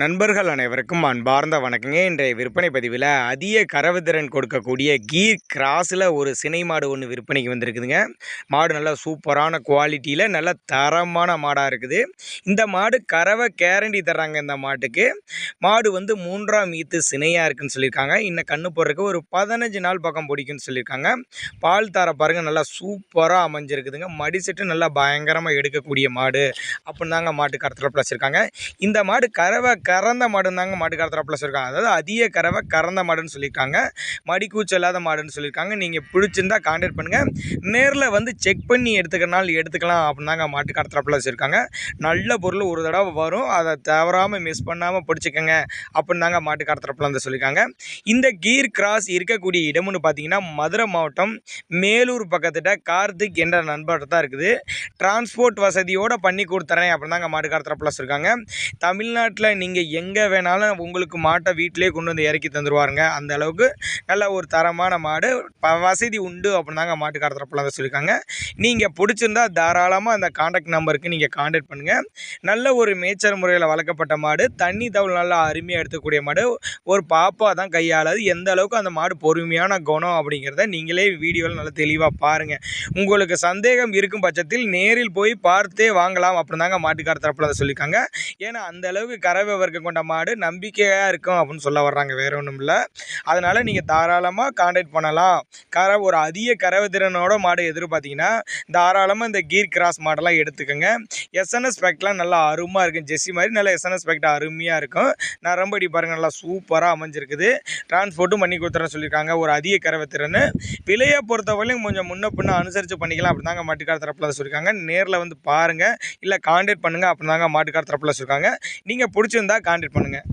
நண்பர்கள் அனைவருக்கும் அன்பார்ந்த வணக்கங்க. இன்றைய விற்பனை பதிவில் அதிக கறவுத்திறன் கொடுக்கக்கூடிய கீர் கிராஸில் ஒரு சினை மாடு ஒன்று விற்பனைக்கு வந்திருக்குதுங்க. மாடு நல்லா சூப்பரான குவாலிட்டியில் நல்ல தரமான மாடாக இருக்குது. இந்த மாடு கறவை கேரண்டி தர்றாங்க இந்த மாட்டுக்கு. மாடு வந்து மூன்றாம் ஈத்து சினையாக இருக்குன்னு சொல்லியிருக்காங்க. இன்னும் கண்ணு போடுறதுக்கு ஒரு பதினஞ்சு நாள் பக்கம் பிடிக்குன்னு சொல்லியிருக்காங்க. பால் தர பாருங்கள் நல்லா சூப்பராக அமைஞ்சிருக்குதுங்க. மடி செட்டு நல்லா பயங்கரமாக எடுக்கக்கூடிய மாடு. அப்படின்னு தாங்க மாட்டு கருத்தில் வச்சுருக்காங்க இந்த மாடு கறவை கறந்த மாடுன்னு தாங்க மாட்டு கறத்தரப்பில் சொல்லியிருக்காங்க. அதாவது அதிக கறவை கறந்த மாடுன்னு சொல்லியிருக்காங்க. மடிக்கூச்சல் இல்லாத மாடுன்னு சொல்லியிருக்காங்க. நீங்கள் பிடிச்சிருந்தா கான்டாக்ட் பண்ணுங்கள் நேரில் வந்து செக் பண்ணி எடுத்துக்கிறனால எடுத்துக்கலாம் அப்படின்னு தாங்க மாட்டு கறத்தரப்பில் வச்சுருக்காங்க நல்ல பொருள் ஒரு தடவை வரும். அதை தவறாமல் மிஸ் பண்ணாமல் பிடிச்சிக்கோங்க அப்படின்னு தாங்க மாட்டு கறத்தரப்பில் வந்து சொல்லியிருக்காங்க. இந்த கீர் கிராஸ் இருக்கக்கூடிய இடம்னு பார்த்தீங்கன்னா மதுரை மாவட்டம் மேலூர் பக்கத்தில் கார்த்திக் என்ற நண்பர்கிட்ட தான் இருக்குது. டிரான்ஸ்போர்ட் வசதியோடு பண்ணி கொடுத்துறேன் அப்படின்னு தாங்க மாட்டு கறத்தரப்பில் சொல்லியிருக்காங்க. தமிழ்நாட்டில் நீங்கள் நீங்கள் எங்கே வேணாலும் உங்களுக்கு மாட்டை வீட்டிலே கொண்டு வந்து இறக்கி தந்துடுவாருங்க அந்த அளவுக்கு நல்ல ஒரு தரமான மாடு. ப வசதி உண்டு அப்படின்னு தாங்க மாட்டுக்கார தரப்புலாம் தான் சொல்லியிருக்காங்க. நீங்கள் பிடிச்சிருந்தா தாராளமாக அந்த காண்டாக்ட் நம்பருக்கு நீங்கள் காண்டாக்ட் பண்ணுங்கள் நல்ல ஒரு மேய்ச்சல் முறையில் வளர்க்கப்பட்ட மாடு. தண்ணி தவள் நல்லா அருமையாக எடுத்துக்கூடிய மாடு. ஒரு பாப்பா தான் கையாளாது. எந்த அளவுக்கு அந்த மாடு பொறுமையான குணம் அப்படிங்கிறத நீங்களே வீடியோவில் நல்லா தெளிவாக பாருங்கள் உங்களுக்கு சந்தேகம் இருக்கும் பட்சத்தில் நேரில் போய் பார்த்தே வாங்கலாம் அப்படின்னு தாங்க மாட்டுக்கார தரப்பில் சொல்லியிருக்காங்க. ஏன்னா அந்த அளவுக்கு கறவை வர்க்கம் கொண்ட மாடு நம்பிக்கையாக இருக்கும் அப்படின்னு சொல்ல வர்றாங்க. வேற ஒன்றும் இல்லை. அதனால் நீங்கள் தாராளமாக காண்டாக்ட் பண்ணலாம். கர ஒரு அதிக கறவை திறனோட மாடு எதிர்பார்த்தீங்கன்னா தாராளமாக இந்த கீர் கிராஸ் மாடெல்லாம் எடுத்துக்கோங்க. எஸ்என்எஸ் பேக்ட்லாம் நல்லா அருமையாக இருக்கும். ஜெஸ்ஸி மாதிரி நல்லா எஸ்என்எஸ் பேக்ட் அருமையாக இருக்கும். நரம்படி பாருங்கள் நல்லா சூப்பராக அமைஞ்சிருக்குது. டிரான்ஸ்போர்ட்டும் பண்ணி கொடுத்துறேன்னு சொல்லியிருக்காங்க. ஒரு அதிக கறவை திறன் விலையை பொறுத்தவரையும் கொஞ்சம் முன்ன பின்ன அனுசரித்து பண்ணிக்கலாம் அப்படி தாங்க மாட்டுக்கார தரப்பில் சொல்லியிருக்காங்க. நேரில் வந்து பாருங்கள் இல்லை காண்டாக்ட் பண்ணுங்கள் அப்படி தாங்க மாட்டுக்கார தரப்பில் சொல்லியிருக்காங்க. நீங்கள் பிடிச்சிருந்தா காண்டாக்ட் பண்ணுங்கள்